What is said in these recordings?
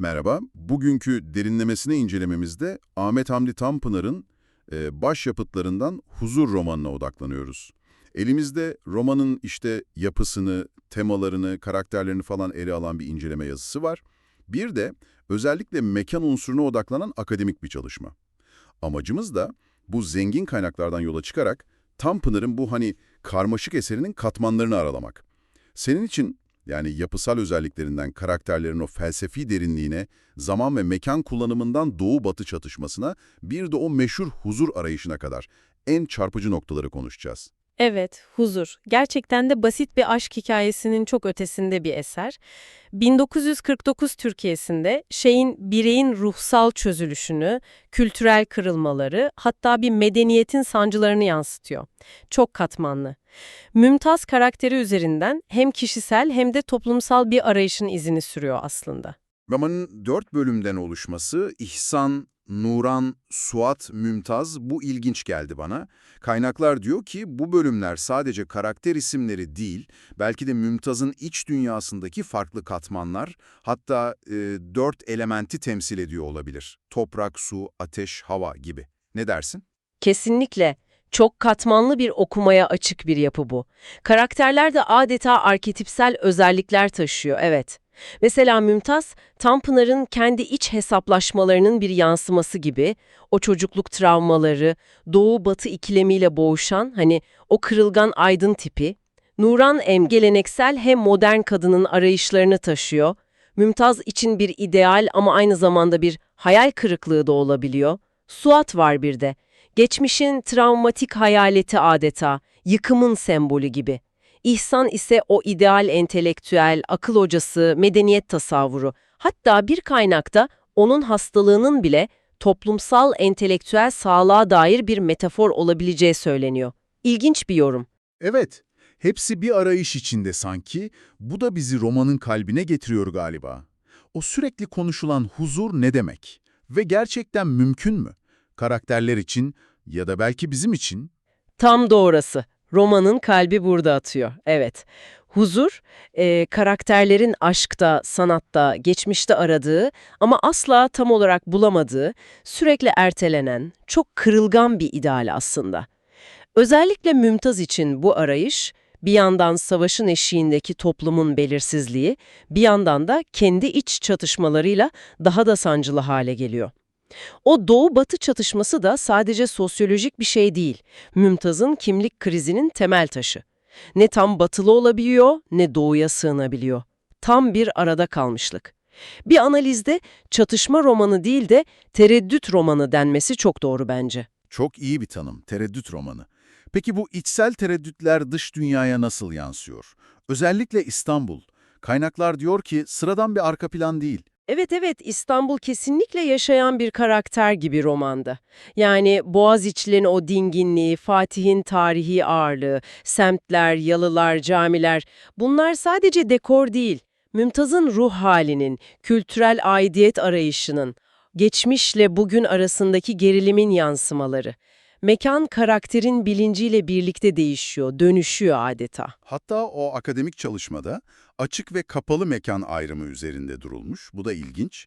Merhaba. Bugünkü derinlemesine incelememizde Ahmet Hamdi Tanpınar'ın e, başyapıtlarından Huzur romanına odaklanıyoruz. Elimizde romanın işte yapısını, temalarını, karakterlerini falan ele alan bir inceleme yazısı var. Bir de özellikle mekan unsuruna odaklanan akademik bir çalışma. Amacımız da bu zengin kaynaklardan yola çıkarak Tanpınar'ın bu hani karmaşık eserinin katmanlarını aralamak. Senin için yani yapısal özelliklerinden karakterlerin o felsefi derinliğine, zaman ve mekan kullanımından doğu-batı çatışmasına, bir de o meşhur huzur arayışına kadar en çarpıcı noktaları konuşacağız. Evet, Huzur. Gerçekten de basit bir aşk hikayesinin çok ötesinde bir eser. 1949 Türkiye'sinde şeyin bireyin ruhsal çözülüşünü, kültürel kırılmaları, hatta bir medeniyetin sancılarını yansıtıyor. Çok katmanlı. Mümtaz karakteri üzerinden hem kişisel hem de toplumsal bir arayışın izini sürüyor aslında. Romanın dört bölümden oluşması, İhsan, Nuran, Suat, Mümtaz bu ilginç geldi bana. Kaynaklar diyor ki bu bölümler sadece karakter isimleri değil, belki de Mümtaz'ın iç dünyasındaki farklı katmanlar, hatta e, dört elementi temsil ediyor olabilir. Toprak, su, ateş, hava gibi. Ne dersin? Kesinlikle. Çok katmanlı bir okumaya açık bir yapı bu. Karakterler de adeta arketipsel özellikler taşıyor, evet. Mesela Mümtaz, Tanpınar'ın kendi iç hesaplaşmalarının bir yansıması gibi, o çocukluk travmaları, doğu-batı ikilemiyle boğuşan, hani o kırılgan aydın tipi, Nuran hem geleneksel hem modern kadının arayışlarını taşıyor, Mümtaz için bir ideal ama aynı zamanda bir hayal kırıklığı da olabiliyor. Suat var bir de. Geçmişin travmatik hayaleti adeta, yıkımın sembolü gibi. İhsan ise o ideal entelektüel, akıl hocası, medeniyet tasavvuru. Hatta bir kaynakta onun hastalığının bile toplumsal entelektüel sağlığa dair bir metafor olabileceği söyleniyor. İlginç bir yorum. Evet, hepsi bir arayış içinde sanki. Bu da bizi romanın kalbine getiriyor galiba. O sürekli konuşulan huzur ne demek? Ve gerçekten mümkün mü? Karakterler için ya da belki bizim için? Tam doğrusu. Romanın kalbi burada atıyor. Evet. Huzur, e, karakterlerin aşkta, sanatta, geçmişte aradığı ama asla tam olarak bulamadığı, sürekli ertelenen, çok kırılgan bir ideal aslında. Özellikle Mümtaz için bu arayış, bir yandan savaşın eşiğindeki toplumun belirsizliği, bir yandan da kendi iç çatışmalarıyla daha da sancılı hale geliyor. O doğu-batı çatışması da sadece sosyolojik bir şey değil, Mümtaz'ın kimlik krizinin temel taşı. Ne tam batılı olabiliyor ne doğuya sığınabiliyor. Tam bir arada kalmışlık. Bir analizde çatışma romanı değil de tereddüt romanı denmesi çok doğru bence. Çok iyi bir tanım, tereddüt romanı. Peki bu içsel tereddütler dış dünyaya nasıl yansıyor? Özellikle İstanbul. Kaynaklar diyor ki sıradan bir arka plan değil. Evet evet İstanbul kesinlikle yaşayan bir karakter gibi romanda. Yani Boğaziçi'nin o dinginliği, Fatih'in tarihi ağırlığı, semtler, yalılar, camiler bunlar sadece dekor değil. Mümtaz'ın ruh halinin, kültürel aidiyet arayışının, geçmişle bugün arasındaki gerilimin yansımaları. Mekan karakterin bilinciyle birlikte değişiyor, dönüşüyor adeta. Hatta o akademik çalışmada açık ve kapalı mekan ayrımı üzerinde durulmuş. Bu da ilginç.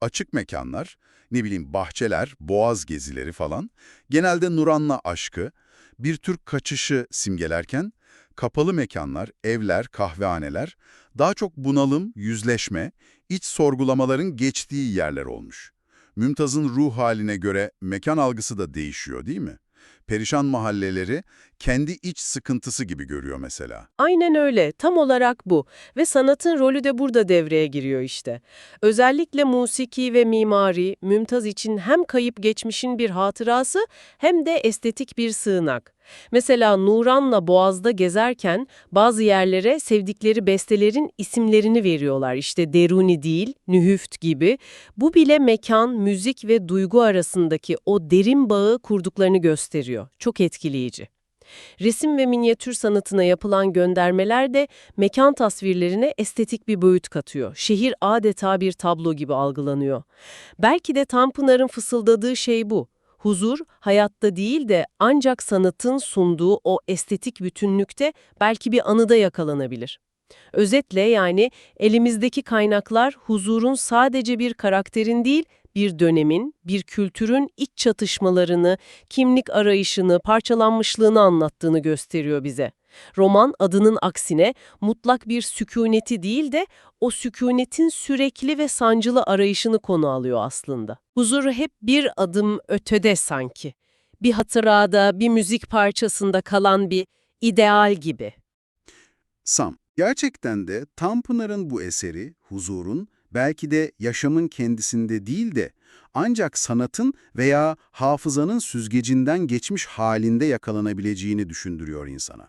Açık mekanlar, ne bileyim bahçeler, boğaz gezileri falan, genelde Nuran'la aşkı, bir tür kaçışı simgelerken, kapalı mekanlar, evler, kahvehaneler, daha çok bunalım, yüzleşme, iç sorgulamaların geçtiği yerler olmuş. Mümtaz'ın ruh haline göre mekan algısı da değişiyor değil mi? Perişan mahalleleri kendi iç sıkıntısı gibi görüyor mesela. Aynen öyle, tam olarak bu. Ve sanatın rolü de burada devreye giriyor işte. Özellikle musiki ve mimari, Mümtaz için hem kayıp geçmişin bir hatırası hem de estetik bir sığınak. Mesela Nuran'la Boğaz'da gezerken bazı yerlere sevdikleri bestelerin isimlerini veriyorlar. İşte Deruni değil, Nühüft gibi. Bu bile mekan, müzik ve duygu arasındaki o derin bağı kurduklarını gösteriyor. Çok etkileyici. Resim ve minyatür sanatına yapılan göndermeler de mekan tasvirlerine estetik bir boyut katıyor. Şehir adeta bir tablo gibi algılanıyor. Belki de Tanpınar'ın fısıldadığı şey bu. Huzur, hayatta değil de ancak sanatın sunduğu o estetik bütünlükte belki bir anıda yakalanabilir. Özetle yani elimizdeki kaynaklar huzurun sadece bir karakterin değil, bir dönemin, bir kültürün iç çatışmalarını, kimlik arayışını, parçalanmışlığını anlattığını gösteriyor bize. Roman adının aksine mutlak bir sükuneti değil de o sükunetin sürekli ve sancılı arayışını konu alıyor aslında. Huzuru hep bir adım ötede sanki. Bir hatırada, bir müzik parçasında kalan bir ideal gibi. Sam, gerçekten de Tanpınar'ın bu eseri, huzurun, belki de yaşamın kendisinde değil de ancak sanatın veya hafızanın süzgecinden geçmiş halinde yakalanabileceğini düşündürüyor insana.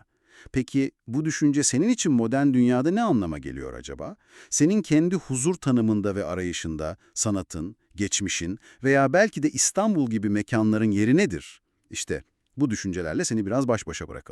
Peki bu düşünce senin için modern dünyada ne anlama geliyor acaba? Senin kendi huzur tanımında ve arayışında sanatın, geçmişin veya belki de İstanbul gibi mekanların yeri nedir? İşte bu düşüncelerle seni biraz baş başa bırakalım.